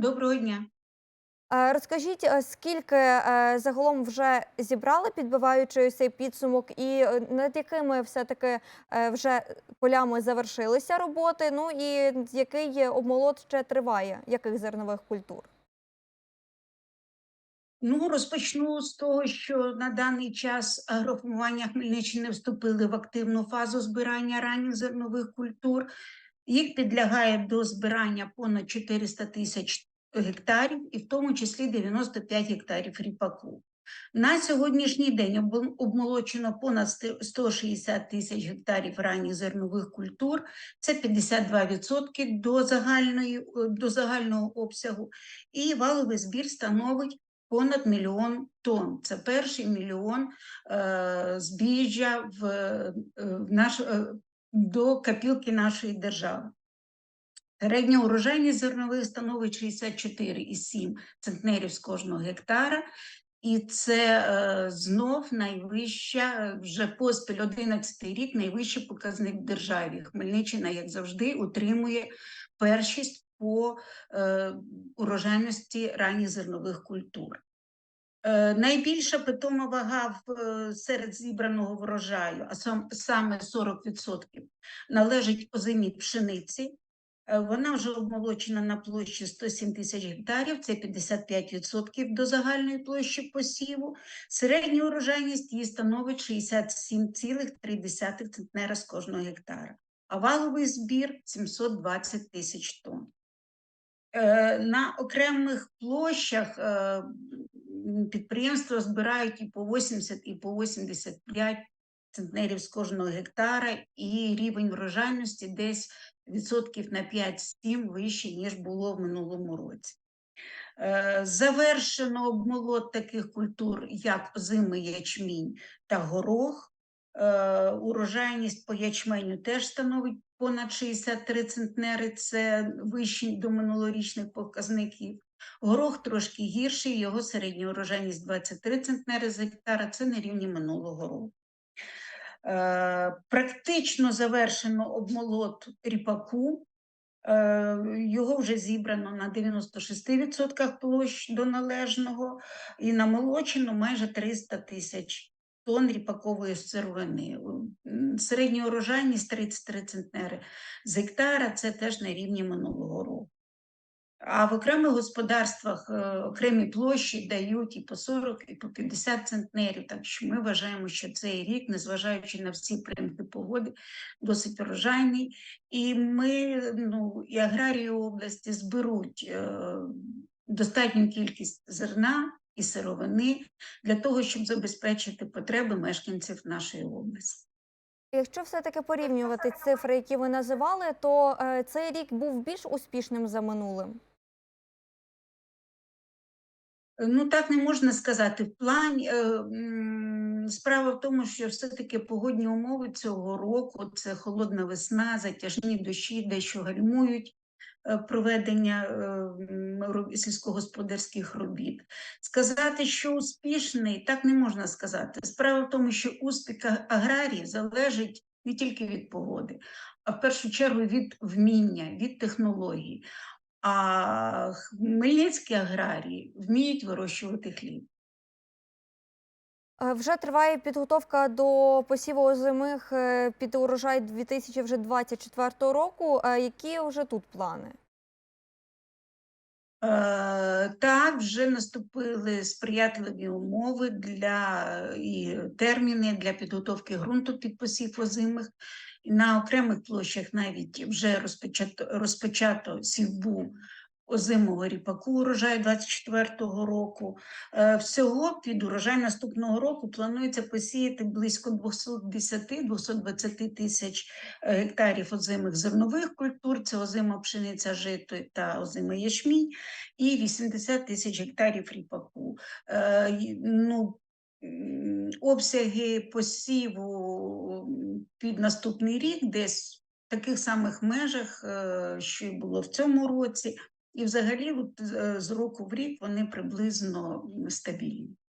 Доброго дня. Е, Розкажіть, е, скільки е, загалом вже зібрали, підбиваючи цей підсумок, і е, над якими все-таки е, вже полями завершилися роботи? Ну і який обмолот ще триває? Яких зернових культур? Ну, розпочну з того, що на даний час агроформування Хмельниччини вступили в активну фазу збирання ранніх зернових культур. Їх підлягає до збирання понад 400 тисяч гектарів, і в тому числі 95 гектарів ріпаку. На сьогоднішній день обмолочено понад сте- 160 тисяч гектарів ранніх зернових культур. Це 52% до, загальної, до загального обсягу. І валовий збір становить понад мільйон тонн. Це перший мільйон е, збіжжя в, е, в наш, е, до копілки нашої держави. Середня урожайність зернових становить 64,7 центнерів з кожного гектара. І це е, знов найвища, е, вже поспіль 11 рік, найвищий показник в державі. Хмельниччина, як завжди, утримує першість по е, урожайності ранніх зернових культур. Е, Найбільша питома вага в, е, серед зібраного врожаю, а сам, саме 40%, належить озимій пшениці. Е, Вона вже обмолочена на площі 107 тисяч гектарів, це 55% до загальної площі посіву. Середня урожайність її становить 67,3 центнера з кожного гектара, а валовий збір 720 тисяч тонн. Е, На окремих площах е, підприємства збирають і по 80, і по 85 центнерів з кожного гектара, і рівень врожайності десь відсотків на 5-7 вищий, ніж було в минулому році. Е, Завершено обмолот таких культур, як озимий ячмінь та горох. Е, Урожайність по ячменю теж становить понад 63 центнери, це вищий до минулорічних показників. Горох трошки гірший, його середня урожайність 23 центнери з гектара, це на рівні минулого року. Е, Практично завершено обмолот ріпаку. Е, Його вже зібрано на 96% площ до належного і намолочено майже 300 тисяч тонн ріпакової сировини. М, Середня урожайність 33 центнери з гектара, це теж на рівні минулого року. А в окремих господарствах е, окремі площі дають і по 40, і по 50 центнерів. Так що ми вважаємо, що цей рік, незважаючи на всі примхи погоди, досить урожайний. І ми, ну, і аграрії області зберуть е, достатню кількість зерна і сировини для того, щоб забезпечити потреби мешканців нашої області. Якщо все-таки порівнювати цифри, які ви називали, то е, цей рік був більш успішним за минулим. Ну, так не можна сказати. В плані е, справа в тому, що все-таки погодні умови цього року це холодна весна, затяжні дощі, дещо гальмують е, проведення е, сільськогосподарських робіт. Сказати, що успішний, так не можна сказати. Справа в тому, що успіх аграрії залежить не тільки від погоди, а в першу чергу від вміння, від технологій. А хмельницькі аграрії вміють вирощувати хліб. Е, Вже триває підготовка до посіву озимих е, під урожай 2024 року. Е, Які вже тут плани? Так, вже наступили сприятливі умови для і терміни для підготовки ґрунту під посів озимих. На окремих площах навіть вже розпочато, розпочато сівбу озимого ріпаку урожаю 24-го року. Е, Всього під урожай наступного року планується посіяти близько 210-220 тисяч е, гектарів озимих зернових культур, це озима пшениця, жито та озимий ячмінь, і 80 тисяч гектарів ріпаку. Е, ну, обсяги посіву під наступний рік десь в таких самих межах, е, що й було в цьому році. І взагалі е, з року в рік вони приблизно стабільні.